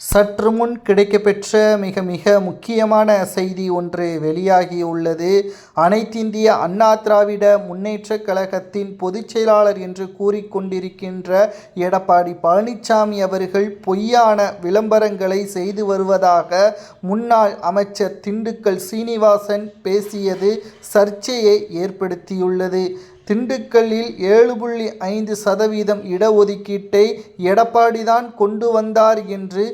சற்று முன் கிடைக்கப்பெற்ற மிக மிக முக்கியமான செய்தி ஒன்று வெளியாகியுள்ளது. அனைத்திந்திய அண்ணா திராவிட முன்னேற்றக் கழகத்தின் பொதுச் செயலாளர் என்று கூறிக்கொண்டிருக்கின்ற எடப்பாடி பழனிசாமி அவர்கள் பொய்யான விளம்பரங்களை செய்து வருவதாக முன்னாள் அமைச்சர் திண்டுக்கல் சீனிவாசன் பேசியது சர்ச்சையை ஏற்படுத்தியுள்ளது. திண்டுக்கல்லில் ஏழு புள்ளி ஐந்து சதவீதம் இடஒதுக்கீட்டை எடப்பாடிதான் கொண்டு வந்தார் என்று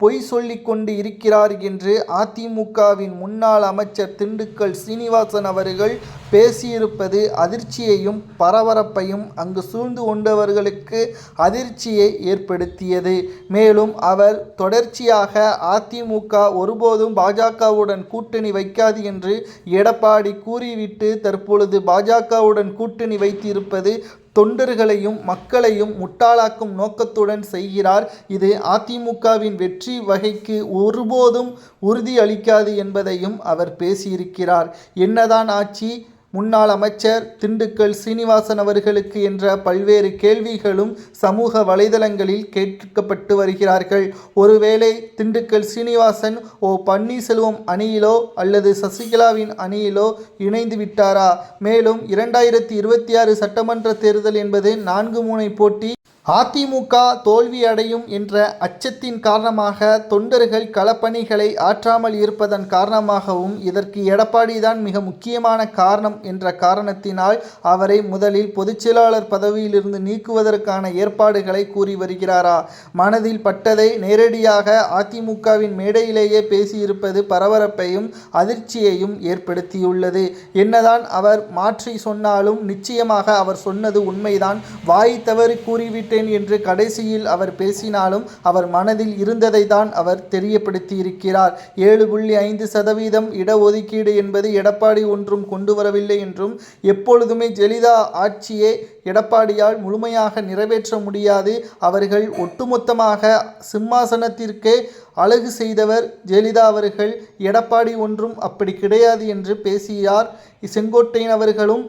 பொய் சொல்லி கொண்டு இருக்கிறார் என்று அதிமுகவின் முன்னாள் அமைச்சர் திண்டுக்கல் சீனிவாசன் அவர்கள் பேசியிருப்பது அதிர்ச்சியையும் பரபரப்பையும் அங்கு சூழ்ந்து கொண்டவர்களுக்கு அதிர்ச்சியை ஏற்படுத்தியது. மேலும் அவர் தொடர்ச்சியாக அதிமுக ஒருபோதும் பாஜகவுடன் கூட்டணி வைக்காது என்று எடப்பாடி கூறிவிட்டு தற்பொழுது பாஜகவுடன் கூட்டணி வைத்திருப்பது தொண்டர்களையும் மக்களையும் முட்டாளாக்கும் நோக்கத்துடன் செய்கிறார். இது அதிமுகவின் வெற்றி வகைக்கு ஒருபோதும் உறுதி அளிக்காது என்பதையும் அவர் பேசியிருக்கிறார். என்னதான் ஆட்சி முன்னாள் அமைச்சர் திண்டுக்கல் சீனிவாசன் அவர்களுக்கு என்ற பல்வேறு கேள்விகளும் சமூக வலைதளங்களில் கேட்கப்பட்டு வருகிறார்கள். ஒருவேளை திண்டுக்கல் சீனிவாசன் ஓ பன்னீர்செல்வம் அணியிலோ அல்லது சசிகலாவின் அணியிலோ இணைந்து விட்டாரா? மேலும் இரண்டாயிரத்தி இருபத்தி ஆறு சட்டமன்ற தேர்தல் என்பது நான்கு முனை போட்டி அதிமுக தோல்வியடையும் என்ற அச்சத்தின் காரணமாக தொண்டர்கள் களப்பணிகளை ஆற்றாமல் இருப்பதன் காரணமாகவும் இதற்கு எடப்பாடி தான் மிக முக்கியமான காரணம் என்ற காரணத்தினால் அவரை முதலில் பொதுச்செயலாளர் பதவியிலிருந்து நீக்குவதற்கான ஏற்பாடுகளை கூறி வருகிறாரா? மனதில் பட்டதை நேரடியாக அதிமுகவின் மேடையிலேயே பேசியிருப்பது பரபரப்பையும் அதிர்ச்சியையும் ஏற்படுத்தியுள்ளது. என்னதான் அவர் மாற்றி சொன்னாலும் நிச்சயமாக அவர் சொன்னது உண்மைதான். வாய் தவறி கூறிவிட்டு விட்டேன் என்று கடைசியில் அவர் பேசினாலும் அவர் மனதில் இருந்ததை தான் அவர் தெரியப்படுத்தியிருக்கிறார். ஏழு புள்ளி ஐந்து சதவீதம் இடஒதுக்கீடு என்பது எடப்பாடி ஒன்றும் கொண்டு வரவில்லை என்றும் எப்பொழுதுமே ஜெலிதா ஆட்சியே எடப்பாடியால் முழுமையாக நிறைவேற்ற முடியாது. அவர்கள் ஒட்டுமொத்தமாக சிம்மாசனத்திற்கே அழகு செய்தவர் ஜெயலலிதா அவர்கள். எடப்பாடி ஒன்றும் அப்படி கிடையாது என்று பேசியார் செங்கோட்டையன் அவர்களும்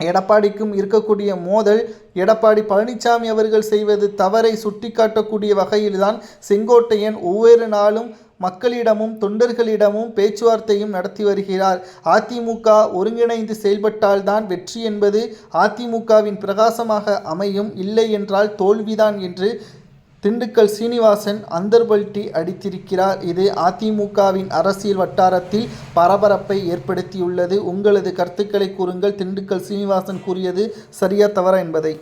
எடப்பாடிக்கும் இருக்கக்கூடிய மோதல் எடப்பாடி பழனிசாமி அவர்கள் செய்வது தவறை சுட்டிக்காட்டக்கூடிய வகையில்தான் செங்கோட்டையன் ஒவ்வொரு நாளும் மக்களிடமும் தொண்டர்களிடமும் பேச்சுவார்த்தையும் நடத்தி வருகிறார். அதிமுக ஒருங்கிணைந்து செயல்பட்டால்தான் வெற்றி என்பது அதிமுகவின் பிரகாசமாக அமையும் இல்லை என்றால் தோல்விதான் என்று திண்டுக்கல் சீனிவாசன் அந்தர்பல்டி அடித்திருக்கிறார். இது அதிமுகவின் அரசியல் வட்டாரத்தில் பரபரப்பை ஏற்படுத்தியுள்ளது. உங்களது கருத்துக்களை கூறுங்கள். திண்டுக்கல் சீனிவாசன் கூறியது சரியா தவறா என்பதை.